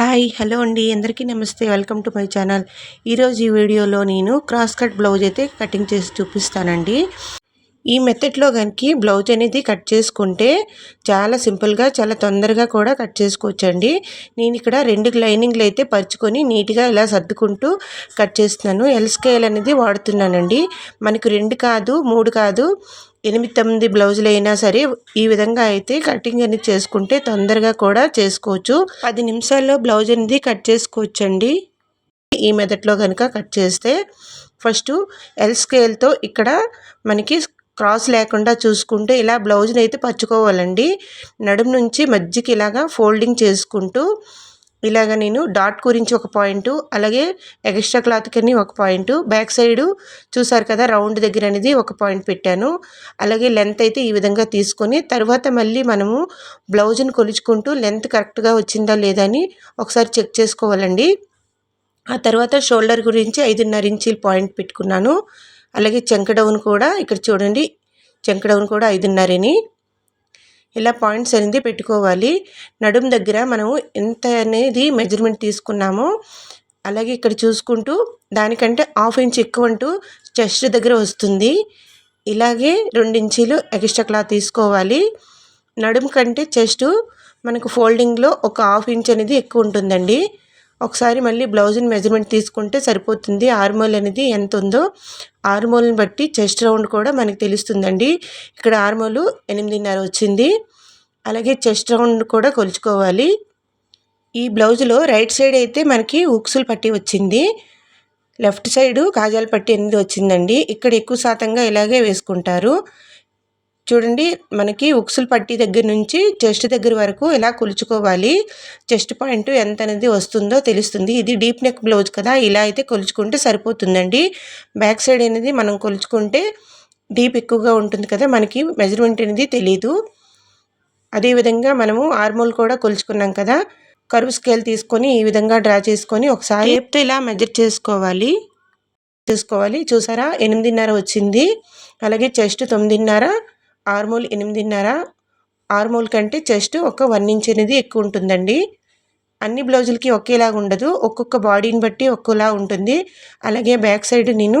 Hi hello అండి. అందరికీ నమస్తే. Welcome to my channel. ఈరోజు ఈ వీడియోలో నేను క్రాస్ కట్ బ్లౌజ్ అయితే కటింగ్ చేసి చూపిస్తానండి. ఈ మెథడ్లో కనుక బ్లౌజ్ అనేది కట్ చేసుకుంటే చాలా సింపుల్గా చాలా తొందరగా కూడా కట్ చేసుకోవచ్చండి. నేను ఇక్కడ రెండు లైనింగ్లు అయితే పరుచుకొని నీట్గా ఇలా సర్దుకుంటూ కట్ చేస్తున్నాను. ఎల్ స్కేల్ అనేది వాడుతున్నానండి. మనకు రెండు కాదు మూడు కాదు ఎనిమిది తొమ్మిది బ్లౌజులు అయినా సరే ఈ విధంగా అయితే కటింగ్ అనేది చేసుకుంటే తొందరగా కూడా చేసుకోవచ్చు. పది నిమిషాల్లో బ్లౌజ్ అనేది కట్ చేసుకోవచ్చండి. ఈ మెథడ్లో కనుక కట్ చేస్తే ఫస్ట్ ఎల్ స్కేల్తో ఇక్కడ మనకి క్రాస్ లేకుండా చూసుకుంటే ఇలా బ్లౌజ్ని అయితే పచ్చుకోవాలండి నడుము నుంచి మధ్యకి ఇలాగా ఫోల్డింగ్ చేసుకుంటూ ఇలాగ నేను డాట్ గురించి ఒక పాయింట్ అలాగే ఎక్స్ట్రా క్లాత్ కింద ఒక పాయింట్ బ్యాక్ సైడ్ చూసారు కదా రౌండ్ దగ్గర అనేది ఒక పాయింట్ పెట్టాను. అలాగే లెంత్ అయితే ఈ విధంగా తీసుకొని తర్వాత మళ్ళీ మనము బ్లౌజ్ని కొలుచుకుంటూ లెంత్ కరెక్ట్గా వచ్చిందా లేదా అని ఒకసారి చెక్ చేసుకోవాలండి. ఆ తర్వాత షోల్డర్ గురించి ఐదున్నర ఇంచీలు పాయింట్ పెట్టుకున్నాను. అలాగే చెంక డౌన్ కూడా ఇక్కడ చూడండి చెంక డౌన్ కూడా ఐదున్నరని. ఇలా పాయింట్స్ అనేది పెట్టుకోవాలి. నడుం దగ్గర మనము ఎంత అనేది మెజర్మెంట్ తీసుకున్నామో అలాగే ఇక్కడ చూసుకుంటూ దానికంటే హాఫ్ ఇంచ్ ఎక్కువ అంటూ చెస్ట్ దగ్గర వస్తుంది. ఇలాగే ఇంచీలు ఎక్స్ట్రా క్లాత్ తీసుకోవాలి. నడుము కంటే చెస్ట్ మనకు ఫోల్డింగ్లో ఒక హాఫ్ ఇంచ్ అనేది ఎక్కువ ఉంటుందండి. ఒకసారి మళ్ళీ బ్లౌజ్ని మెజర్మెంట్ తీసుకుంటే సరిపోతుంది. ఆర్మోల్ అనేది ఎంత ఉందో ఆర్మోల్ని బట్టి చెస్ట్ రౌండ్ కూడా మనకి తెలుస్తుందండి. ఇక్కడ ఆర్మోలు ఎనిమిదిన్నర వచ్చింది. అలాగే చెస్ట్ రౌండ్ కూడా కొలుచుకోవాలి. ఈ బ్లౌజ్లో రైట్ సైడ్ అయితే మనకి ఉక్సులు పట్టి వచ్చింది. లెఫ్ట్ సైడు కాజాలు పట్టి ఎనిమిది వచ్చిందండి. ఇక్కడ ఎక్కువ శాతంగా ఇలాగే వేసుకుంటారు. చూడండి మనకి ఉక్సులు పట్టి దగ్గర నుంచి చెస్ట్ దగ్గర వరకు ఇలా కొలుచుకోవాలి చెస్ట్ పాయింట్ ఎంత అనేది వస్తుందో తెలుస్తుంది. ఇది డీప్ నెక్ బ్లౌజ్ కదా ఇలా అయితే కొలుచుకుంటే సరిపోతుందండి. బ్యాక్ సైడ్ అనేది మనం కొలుచుకుంటే డీప్ ఎక్కువగా ఉంటుంది కదా మనకి మెజర్మెంట్ అనేది తెలీదు. అదేవిధంగా మనము ఆర్మోల్ కూడా కొలుచుకున్నాం కదా కరువు స్కేల్ తీసుకొని ఈ విధంగా డ్రా చేసుకొని ఒకసారి ఏప్తో ఇలా మెజర్ చేసుకోవాలి. చేసుకోవాలి. చూసారా? ఎనిమిదిన్నర వచ్చింది. అలాగే చెస్ట్ తొమ్మిదిన్నర ఆర్మూల్ ఎనిమిదిన్నర. ఆర్మూల్ కంటే చెస్ట్ ఒక వన్ ఇంచ్ అనేది ఎక్కువ ఉంటుందండి. అన్ని బ్లౌజులకి ఒకేలాగా ఉండదు. ఒక్కొక్క బాడీని బట్టి ఒక్కోలా ఉంటుంది. అలాగే బ్యాక్ సైడ్ నేను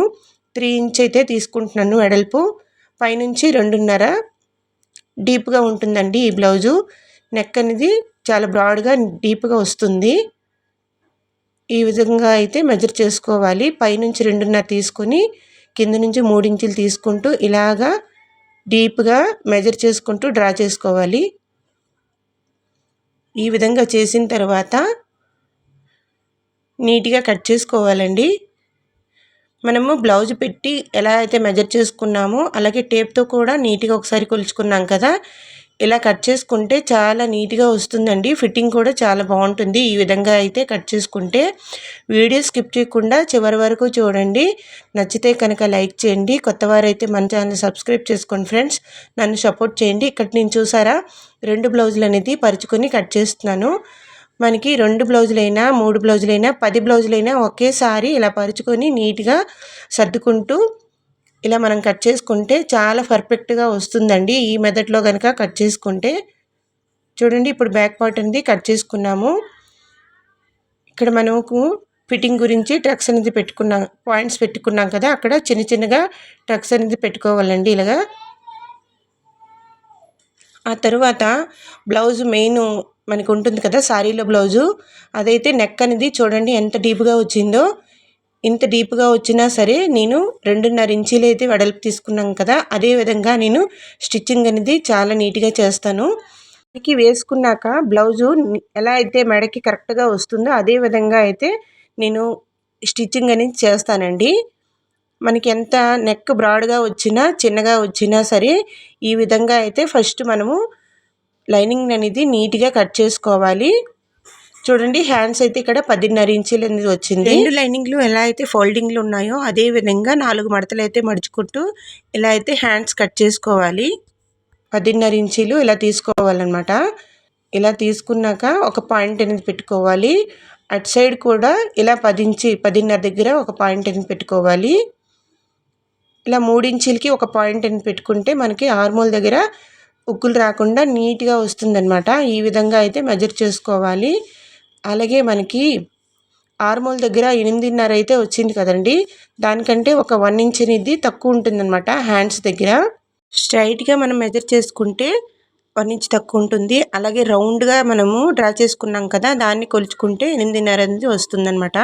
త్రీ ఇంచ్ అయితే తీసుకుంటున్నాను వెడల్పు. పైనుంచి రెండున్నర డీప్గా ఉంటుందండి ఈ బ్లౌజు. నెక్ అనేది చాలా బ్రాడ్గా డీప్గా వస్తుంది. ఈ విధంగా అయితే మెజర్ చేసుకోవాలి. పైనుంచి రెండున్నర తీసుకొని కింద నుంచి మూడించులు తీసుకుంటూ ఇలాగా డీప్గా మెజర్ చేసుకుంటూ డ్రా చేసుకోవాలి. ఈ విధంగా చేసిన తర్వాత నీట్గా కట్ చేసుకోవాలండి. మనము బ్లౌజ్ పెట్టి ఎలా అయితే మెజర్ చేసుకున్నామో అలాగే టేప్తో కూడా నీట్గా ఒకసారి కొలుచుకున్నాం కదా ఇలా కట్ చేసుకుంటే చాలా నీట్గా వస్తుందండి. ఫిట్టింగ్ కూడా చాలా బాగుంటుంది. ఈ విధంగా అయితే కట్ చేసుకుంటే వీడియో స్కిప్ చేయకుండా చివరి వరకు చూడండి. నచ్చితే కనుక లైక్ చేయండి. కొత్త వారైతే మన ఛానల్ సబ్స్క్రైబ్ చేసుకోండి ఫ్రెండ్స్. నన్ను సపోర్ట్ చేయండి. ఇక్కడ నేను చూసారా? రెండు బ్లౌజులు అనేది పరుచుకొని కట్ చేస్తున్నాను. మనకి రెండు బ్లౌజులైనా మూడు బ్లౌజులైనా పది బ్లౌజులైనా ఒకేసారి ఇలా పరుచుకొని నీట్గా సర్దుకుంటూ ఇలా మనం కట్ చేసుకుంటే చాలా పర్ఫెక్ట్గా వస్తుందండి. ఈ మెథడ్లో కనుక కట్ చేసుకుంటే. చూడండి ఇప్పుడు బ్యాక్ పార్ట్ అనేది కట్ చేసుకున్నాము. ఇక్కడ మనకు ఫిట్టింగ్ గురించి ట్రక్స్ అనేది పెట్టుకున్నాం పాయింట్స్ పెట్టుకున్నాం కదా అక్కడ చిన్న చిన్నగా ట్రక్స్ అనేది పెట్టుకోవాలండి ఇలాగా. ఆ తర్వాత బ్లౌజ్ మెయిన్ మనకు ఉంటుంది కదా శారీలో బ్లౌజు. అదైతే నెక్ అనేది చూడండి ఎంత డీప్గా వచ్చిందో. ఇంత డీప్గా వచ్చినా సరే నేను రెండున్నర ఇంచీలు అయితే వెడల్పు తీసుకున్నాం కదా అదే విధంగా నేను స్టిచ్చింగ్ అనేది చాలా నీట్గా చేస్తాను. మెడకి వేసుకున్నాక బ్లౌజు ఎలా అయితే మెడకి కరెక్ట్గా వస్తుందో అదే విధంగా అయితే నేను స్టిచ్చింగ్ అనేది చేస్తానండి. మనకి ఎంత నెక్ బ్రాడ్గా వచ్చినా చిన్నగా వచ్చినా సరే ఈ విధంగా అయితే ఫస్ట్ మనము లైనింగ్ అనేది నీట్గా కట్ చేసుకోవాలి. చూడండి హ్యాండ్స్ అయితే ఇక్కడ పదిన్నర ఇంచులు అనేది వచ్చింది. రెండు లైనింగ్లు ఎలా అయితే ఫోల్డింగ్లు ఉన్నాయో అదే విధంగా నాలుగు మడతలు అయితే మడుచుకుంటూ ఇలా అయితే హ్యాండ్స్ కట్ చేసుకోవాలి. పదిన్నర ఇంచీలు ఇలా తీసుకోవాలన్నమాట. ఇలా తీసుకున్నాక ఒక పాయింట్ అనేది పెట్టుకోవాలి. అటు సైడ్ కూడా ఇలా పది ఇంచి పదిన్నర దగ్గర ఒక పాయింట్ అనేది పెట్టుకోవాలి. ఇలా మూడించీలకి ఒక పాయింట్ అని పెట్టుకుంటే మనకి హార్మోల్ దగ్గర ఉక్కులు రాకుండా నీట్గా వస్తుందన్నమాట. ఈ విధంగా అయితే మెజర్ చేసుకోవాలి. అలాగే మనకి ఆర్మోల్ దగ్గర ఎనిమిదిన్నర అయితే వచ్చింది కదండి. దానికంటే ఒక వన్ ఇంచ్ అనేది తక్కువ ఉంటుందన్నమాట హ్యాండ్స్ దగ్గర. స్ట్రైట్గా మనం మెజర్ చేసుకుంటే వన్ ఇంచ్ తక్కువ ఉంటుంది. అలాగే రౌండ్గా మనము డ్రా చేసుకున్నాం కదా దాన్ని కొలుచుకుంటే ఎనిమిదిన్నర అనేది వస్తుందన్నమాట.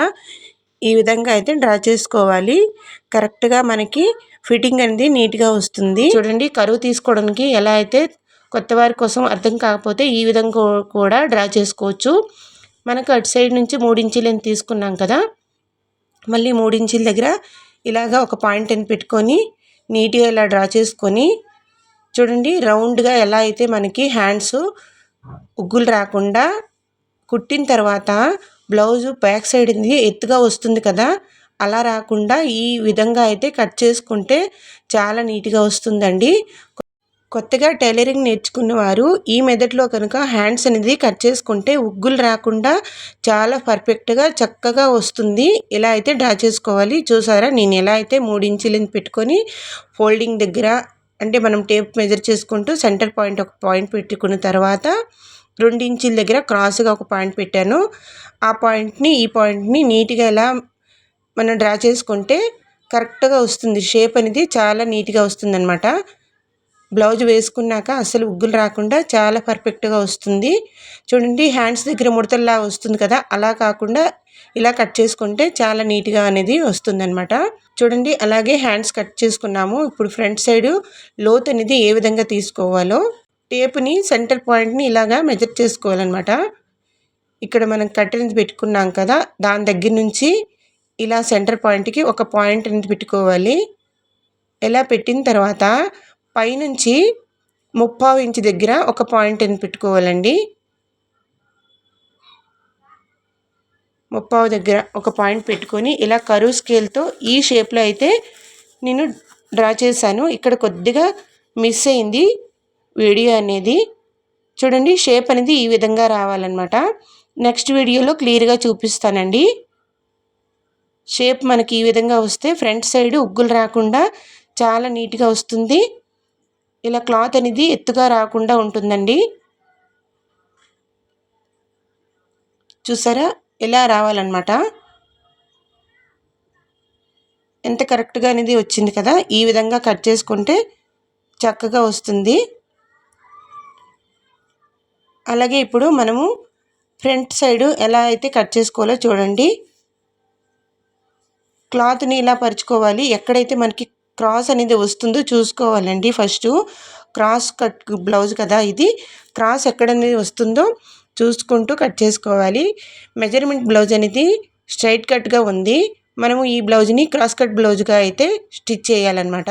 ఈ విధంగా అయితే డ్రా చేసుకోవాలి. కరెక్ట్గా మనకి ఫిట్టింగ్ అనేది నీట్గా వస్తుంది. చూడండి కరువు తీసుకోవడానికి ఎలా అయితే కొత్త వారి కోసం అర్థం కాకపోతే ఈ విధంగా కూడా డ్రా చేసుకోవచ్చు. మనకు అటు సైడ్ నుంచి మూడించీలు అని తీసుకున్నాం కదా మళ్ళీ మూడించీల దగ్గర ఇలాగా ఒక పాయింట్ అని పెట్టుకొని నీట్గా ఇలా డ్రా చేసుకొని చూడండి రౌండ్గా ఎలా అయితే మనకి హ్యాండ్స్ ఉగ్గులు రాకుండా కుట్టిన తర్వాత బ్లౌజు బ్యాక్ సైడ్ ఎత్తుగా వస్తుంది కదా అలా రాకుండా ఈ విధంగా అయితే కట్ చేసుకుంటే చాలా నీట్గా వస్తుందండి. కొత్తగా టైలరింగ్ నేర్చుకున్న వారు ఈ మెథడ్లో కనుక హ్యాండ్స్ అనేది కట్ చేసుకుంటే ఉగ్గులు రాకుండా చాలా పర్ఫెక్ట్గా చక్కగా వస్తుంది. ఎలా అయితే డ్రా చేసుకోవాలి చూసారా? నేను ఎలా అయితే మూడు ఇంచులని పెట్టుకొని ఫోల్డింగ్ దగ్గర అంటే మనం టేప్ మెజర్ చేసుకుంటూ సెంటర్ పాయింట్ ఒక పాయింట్ పెట్టుకున్న తర్వాత రెండు ఇంచుల దగ్గర క్రాస్గా ఒక పాయింట్ పెట్టాను. ఆ పాయింట్ని ఈ పాయింట్ని నీట్గా ఎలా మనం డ్రా చేసుకుంటే కరెక్ట్గా వస్తుంది. షేప్ అనేది చాలా నీట్గా వస్తుందన్నమాట. బ్లౌజ్ వేసుకున్నాక అసలు ఉగ్గులు రాకుండా చాలా పర్ఫెక్ట్గా వస్తుంది. చూడండి హ్యాండ్స్ దగ్గర ముడతల్లా వస్తుంది కదా అలా కాకుండా ఇలా కట్ చేసుకుంటే చాలా నీట్గా అనేది వస్తుందన్నమాట. చూడండి అలాగే హ్యాండ్స్ కట్ చేసుకున్నాము. ఇప్పుడు ఫ్రంట్ సైడ్ లోత్ అనేది ఏ విధంగా తీసుకోవాలో టేప్ని సెంటర్ పాయింట్ని ఇలాగా మెజర్ చేసుకోవాలన్నమాట. ఇక్కడ మనం కట్టెని పెట్టుకున్నాం కదా దాని దగ్గర నుంచి ఇలా సెంటర్ పాయింట్కి ఒక పాయింట్ అనేది పెట్టుకోవాలి. ఎలా పెట్టిన తర్వాత పైనుంచి ముప్పావు ఇంచు దగ్గర ఒక పాయింట్ అని పెట్టుకోవాలండి. ముప్పావు దగ్గర ఒక పాయింట్ పెట్టుకొని ఇలా కరువు స్కేల్తో ఈ షేప్లో అయితే నేను డ్రా చేశాను. ఇక్కడ కొద్దిగా మిస్ అయింది వీడియో అనేది. చూడండి షేప్ అనేది ఈ విధంగా రావాలన్నమాట. నెక్స్ట్ వీడియోలో క్లియర్గా చూపిస్తానండి. షేప్ మనకి ఈ విధంగా వస్తే ఫ్రంట్ సైడ్ ఉగ్గులు రాకుండా చాలా నీట్గా వస్తుంది. ఇలా క్లాత్ అనేది ఎత్తుగా రాకుండా ఉంటుందండి. చూసారా? ఇలా రావాలన్నమాట. ఎంత కరెక్ట్గా అనేది వచ్చింది కదా? ఈ విధంగా కట్ చేసుకుంటే చక్కగా వస్తుంది. అలాగే ఇప్పుడు మనము ఫ్రంట్ సైడ్ ఎలా అయితే కట్ చేసుకోవాలో చూడండి. క్లాత్ని ఇలా పరుచుకోవాలి. ఎక్కడైతే మనకి క్రాస్ అనేది వస్తుందో చూసుకోవాలండి ఫస్ట్. క్రాస్ కట్ బ్లౌజ్ కదా ఇది. క్రాస్ ఎక్కడ అనేది వస్తుందో చూసుకుంటూ కట్ చేసుకోవాలి. మెజర్మెంట్ బ్లౌజ్ అనేది స్ట్రైట్ కట్గా ఉంది. మనము ఈ బ్లౌజ్ని క్రాస్ కట్ బ్లౌజ్గా అయితే స్టిచ్ చేయాలన్నమాట.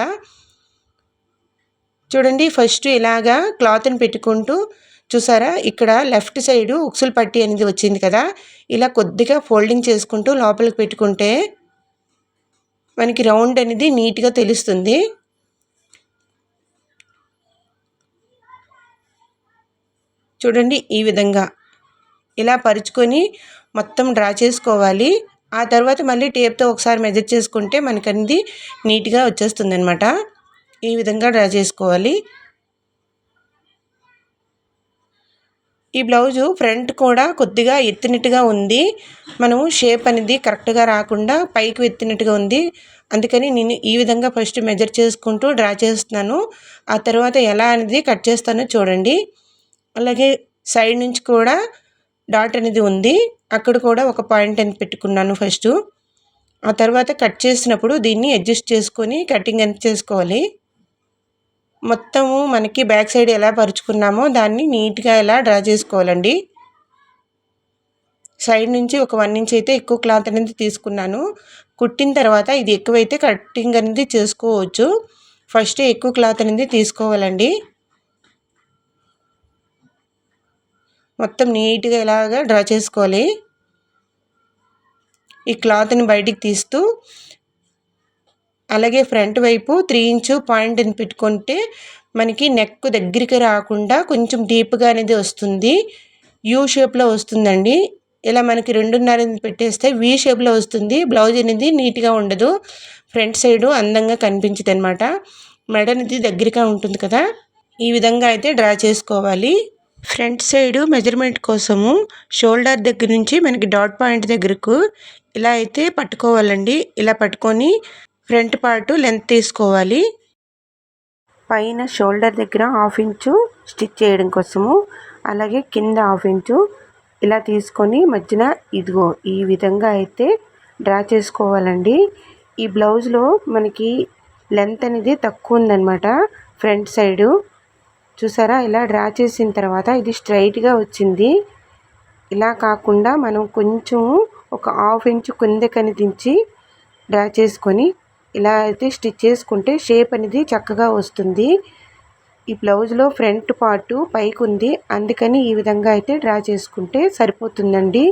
చూడండి ఫస్ట్ ఇలాగా క్లాత్ని పెట్టుకుంటూ చూసారా? ఇక్కడ లెఫ్ట్ సైడ్ ఉక్సులు పట్టి అనేది వచ్చింది కదా? ఇలా కొద్దిగా ఫోల్డింగ్ చేసుకుంటూ లోపలికి పెట్టుకుంటే మనకి రౌండ్ అనేది నీట్గా తెలుస్తుంది. చూడండి ఈ విధంగా. ఇలా పరుచుకొని మొత్తం డ్రా చేసుకోవాలి. ఆ తర్వాత మళ్ళీ టేప్తో ఒకసారి మెజర్ చేసుకుంటే మనకు అనేది నీట్గా వచ్చేస్తుంది అనమాట ఈ విధంగా డ్రా చేసుకోవాలి. ఈ బ్లౌజు ఫ్రంట్ కూడా కొద్దిగా ఎత్తినట్టుగా ఉంది. మనము షేప్ అనేది కరెక్ట్గా రాకుండా పైకి ఎత్తినట్టుగా ఉంది. అందుకని నేను ఈ విధంగా ఫస్ట్ మెజర్ చేసుకుంటూ డ్రా చేస్తున్నాను. ఆ తర్వాత ఎలా అనేది కట్ చేస్తానో చూడండి. అలాగే సైడ్ నుంచి కూడా డాట్ అనేది ఉంది. అక్కడ కూడా ఒక పాయింట్ అని పెట్టుకున్నాను ఫస్ట్. ఆ తర్వాత కట్ చేసినప్పుడు దీన్ని అడ్జస్ట్ చేసుకొని కటింగ్ ఎంత చేసుకోవాలి. మొత్తము మనకి బ్యాక్ సైడ్ ఎలా పరుచుకున్నామో దాన్ని నీట్గా ఎలా డ్రా చేసుకోవాలండి. సైడ్ నుంచి ఒక వన్ ఇంచ్ అయితే ఎక్కువ క్లాత్ అనేది తీసుకున్నాను. కుట్టిన తర్వాత ఇది ఎక్కువైతే కటింగ్ అనేది చేసుకోవచ్చు. ఫస్ట్ ఎక్కువ క్లాత్ అనేది తీసుకోవాలండి. మొత్తం నీట్గా ఇలాగా డ్రా చేసుకోవాలి. ఈ క్లాత్ని బయటికి తీస్తూ అలాగే ఫ్రంట్ వైపు త్రీ ఇంచు పాయింట్ని పెట్టుకుంటే మనకి నెక్ దగ్గరికి రాకుండా కొంచెం డీప్గా అనేది వస్తుంది. యూ షేప్లో వస్తుందండి. ఇలా మనకి రెండున్నర పెట్టేస్తే వీ షేప్లో వస్తుంది. బ్లౌజ్ అనేది నీట్గా ఉండదు. ఫ్రంట్ సైడు అందంగా కనిపించదు అనమాట మెడ అనేది దగ్గరగా ఉంటుంది కదా. ఈ విధంగా అయితే డ్రా చేసుకోవాలి. ఫ్రంట్ సైడ్ మెజర్మెంట్ కోసము షోల్డర్ దగ్గర నుంచి మనకి డాట్ పాయింట్ దగ్గరకు ఇలా అయితే పట్టుకోవాలండి. ఇలా పట్టుకొని ఫ్రంట్ పార్ట్ లెంత్ తీసుకోవాలి. పైన షోల్డర్ దగ్గర హాఫ్ ఇంచు స్టిచ్ చేయడం కోసము అలాగే కింద హాఫ్ ఇంచు ఇలా తీసుకొని మధ్యన ఇదిగో ఈ విధంగా అయితే డ్రా చేసుకోవాలండి. ఈ బ్లౌజ్లో మనకి లెంత్ అనేది తక్కువ ఉందన్నమాట ఫ్రంట్ సైడు. చూసారా? ఇలా డ్రా చేసిన తర్వాత ఇది స్ట్రైట్గా వచ్చింది. ఇలా కాకుండా మనం కొంచెం ఒక హాఫ్ ఇంచు కిందకని దించి డ్రా చేసుకొని ఇలా అయితే స్టిచ్ చేసుకుంటే షేప్ అనేది చక్కగా వస్తుంది. ఈ బ్లౌజ్లో ఫ్రంట్ పార్టు పైకి ఉంది అందుకని ఈ విధంగా అయితే డ్రా చేసుకుంటే సరిపోతుందండి.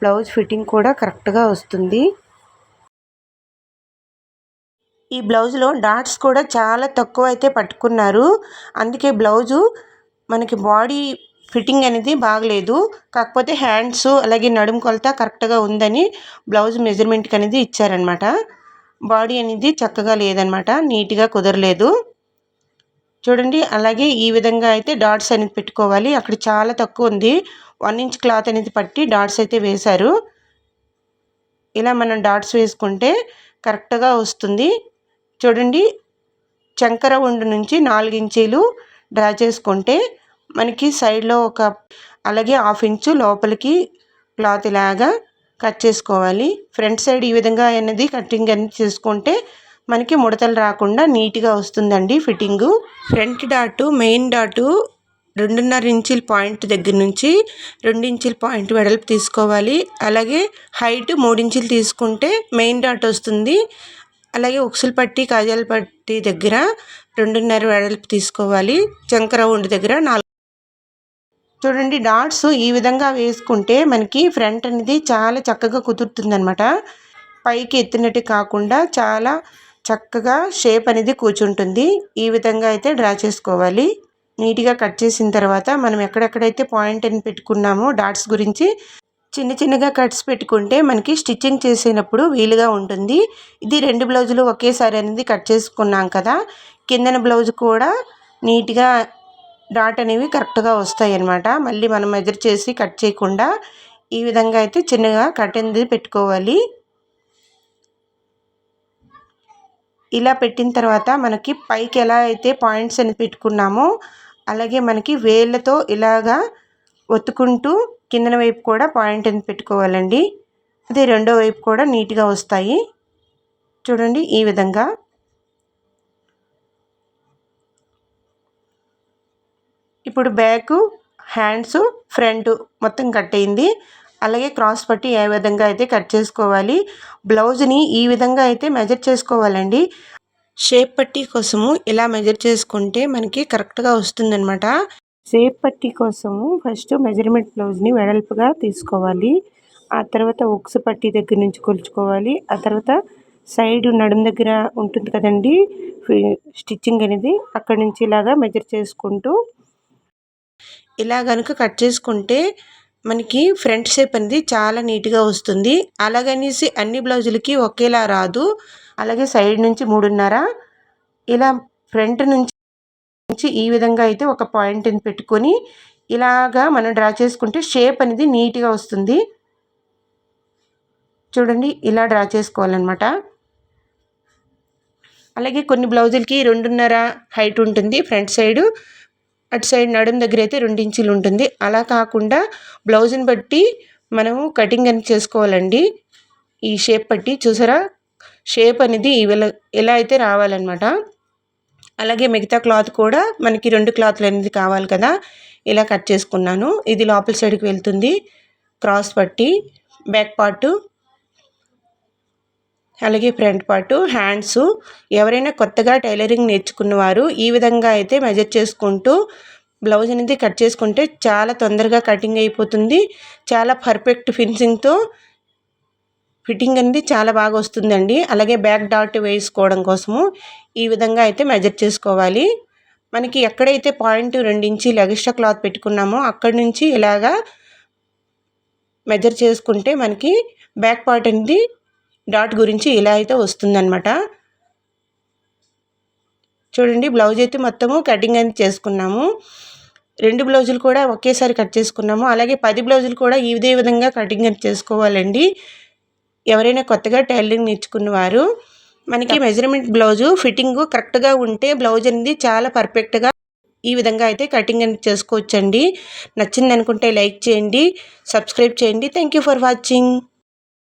బ్లౌజ్ ఫిట్టింగ్ కూడా కరెక్ట్గా వస్తుంది. ఈ బ్లౌజ్లో డాట్స్ కూడా చాలా తక్కువ అయితే పట్టుకున్నారు. అందుకే బ్లౌజు మనకి బాడీ ఫిట్టింగ్ అనేది బాగలేదు. కాకపోతే హ్యాండ్స్ అలాగే నడుము కొలత కరెక్ట్గా ఉందని బ్లౌజ్ మెజర్మెంట్కి అనేది ఇచ్చారనమాట బాడీ అనేది చక్కగా లేదనమాట నీట్గా కుదరలేదు. చూడండి అలాగే ఈ విధంగా అయితే డాట్స్ అనేది పెట్టుకోవాలి. అక్కడ చాలా తక్కువ ఉంది. వన్ ఇంచ్ క్లాత్ అనేది పట్టి డాట్స్ అయితే వేశారు. ఇలా మనం డాట్స్ వేసుకుంటే కరెక్ట్గా వస్తుంది. చూడండి చంకర ఉండు నుంచి నాలుగు ఇంచీలు డ్రా చేసుకుంటే మనకి సైడ్లో ఒక అలాగే హాఫ్ ఇంచు లోపలికి క్లాత్ ఇలాగా కట్ చేసుకోవాలి. ఫ్రంట్ సైడ్ ఈ విధంగా అనేది కటింగ్ అనేది చేసుకుంటే మనకి ముడతలు రాకుండా నీట్గా వస్తుందండి fitting. Front dot main dot రెండున్నర ఇంచుల పాయింట్ దగ్గర నుంచి రెండు ఇంచుల పాయింట్ వెడల్పు తీసుకోవాలి. అలాగే హైట్ మూడించులు తీసుకుంటే మెయిన్ డాట్ వస్తుంది. అలాగే ఉక్సులు పట్టి కాజాల పట్టి దగ్గర రెండున్నర వెడల్పు తీసుకోవాలి. చంకర దగ్గర నాలుగు చూడండి డాట్స్ ఈ విధంగా వేసుకుంటే మనకి ఫ్రంట్ అనేది చాలా చక్కగా కుదురుతుందనమాట పైకి ఎత్తినట్టు కాకుండా చాలా చక్కగా షేప్ అనేది కూర్చుంటుంది. ఈ విధంగా అయితే డ్రా చేసుకోవాలి. నీట్గా కట్ చేసిన తర్వాత మనం ఎక్కడెక్కడైతే పాయింట్ అని పెట్టుకున్నామో డాట్స్ గురించి చిన్న చిన్నగా కట్స్ పెట్టుకుంటే మనకి స్టిచ్చింగ్ చేసేటప్పుడు వీలుగా ఉంటుంది. ఇది రెండు బ్లౌజులు ఒకేసారి అనేది కట్ చేసుకున్నాం కదా కిందన బ్లౌజ్ కూడా నీట్గా డాట్ అనేవి కరెక్ట్గా వస్తాయి అన్నమాట మళ్ళీ మనం మెజర్ చేసి కట్ చేయకుండా ఈ విధంగా అయితే చిన్నగా కట్ అనేది పెట్టుకోవాలి. ఇలా పెట్టిన తర్వాత మనకి పైకి ఎలా అయితే పాయింట్స్ అని పెట్టుకున్నామో అలాగే మనకి వేళ్ళతో ఇలాగా ఒత్తుకుంటూ కిందన వైపు కూడా పాయింట్ అని పెట్టుకోవాలండి. అదే రెండో వైపు కూడా నీట్గా వస్తాయి. చూడండి ఈ విధంగా. ఇప్పుడు బ్యాక్ హ్యాండ్స్ ఫ్రంట్ మొత్తం కట్ అయింది. అలాగే క్రాస్ పట్టి ఏ విధంగా అయితే కట్ చేసుకోవాలి బ్లౌజ్ని ఈ విధంగా అయితే మెజర్ చేసుకోవాలండి. షేప్ పట్టి కోసము ఇలా మెజర్ చేసుకుంటే మనకి కరెక్ట్గా వస్తుందన్నమాట. షేప్ పట్టీ కోసము ఫస్ట్ మెజర్మెంట్ బ్లౌజ్ని వెడల్పుగా తీసుకోవాలి. ఆ తర్వాత ఉక్స్ పట్టీ దగ్గర నుంచి కొలుచుకోవాలి. ఆ తర్వాత సైడ్ నడుము దగ్గర ఉంటుంది కదండి స్టిచ్చింగ్ అనేది అక్కడి నుంచి ఇలాగా మెజర్ చేసుకుంటూ ఇలా కనుక కట్ చేసుకుంటే మనకి ఫ్రంట్ షేప్ అనేది చాలా నీట్గా వస్తుంది. అలాగనేసి అన్ని బ్లౌజులకి ఒకేలా రాదు. అలాగే సైడ్ నుంచి మూడున్నర. ఇలా ఫ్రంట్ నుంచి నుంచి ఈ విధంగా అయితే ఒక పాయింట్ని పెట్టుకొని ఇలాగా మనం డ్రా చేసుకుంటే షేప్ అనేది నీట్గా వస్తుంది. చూడండి ఇలా డ్రా చేసుకోవాలన్నమాట. అలాగే కొన్ని బ్లౌజులకి రెండున్నర హైట్ ఉంటుంది. ఫ్రంట్ సైడు అటు సైడ్ నడుం దగ్గర అయితే రెండు ఇంచులు ఉంటుంది. అలా కాకుండా బ్లౌజ్ని బట్టి మనము కటింగ్ అని చేసుకోవాలండి. ఈ షేప్ బట్టి చూసారా? షేప్ అనేది ఎలా అయితే రావాలన్నమాట. అలాగే మిగతా క్లాత్ కూడా మనకి రెండు క్లాత్లు అనేది కావాలి కదా. ఇలా కట్ చేసుకున్నాను. ఇది లోపల సైడ్కి వెళ్తుంది. క్రాస్ పట్టి బ్యాక్ పార్టు అలాగే ఫ్రంట్ పార్టు హ్యాండ్స్ ఎవరైనా కొత్తగా టైలరింగ్ నేర్చుకున్నవారు ఈ విధంగా అయితే మెజర్ చేసుకుంటూ బ్లౌజ్ అనేది కట్ చేసుకుంటే చాలా తొందరగా కటింగ్ అయిపోతుంది. చాలా పర్ఫెక్ట్ ఫినిషింగ్తో ఫిట్టింగ్ అనేది చాలా బాగా వస్తుందండి. అలాగే బ్యాక్ డాట్ వేసుకోవడం కోసము ఈ విధంగా అయితే మెజర్ చేసుకోవాలి. మనకి ఎక్కడైతే పాయింట్ రెండించి ఎక్స్ట్రా క్లాత్ పెట్టుకున్నామో అక్కడి నుంచి ఇలాగా మెజర్ చేసుకుంటే మనకి బ్యాక్ పార్ట్ అనేది డాట్ గురించి ఇలా అయితే వస్తుందన్నమాట. చూడండి బ్లౌజ్ అయితే మొత్తము కటింగ్ అనేది చేసుకున్నాము. రెండు బ్లౌజులు కూడా ఒకేసారి కట్ చేసుకున్నాము. అలాగే పది బ్లౌజులు కూడా ఇదే విధంగా కటింగ్ చేసుకోవాలండి. ఎవరైనా కొత్తగా టైలరింగ్ నేర్చుకున్న వారు మనకి మెజర్మెంట్ బ్లౌజు ఫిట్టింగ్ కరెక్ట్గా ఉంటే బ్లౌజ్ అనేది చాలా పర్ఫెక్ట్గా ఈ విధంగా అయితే కటింగ్ అనేది చేసుకోవచ్చండి. నచ్చింది అనుకుంటే లైక్ చేయండి సబ్స్క్రైబ్ చేయండి. Thank you for watching.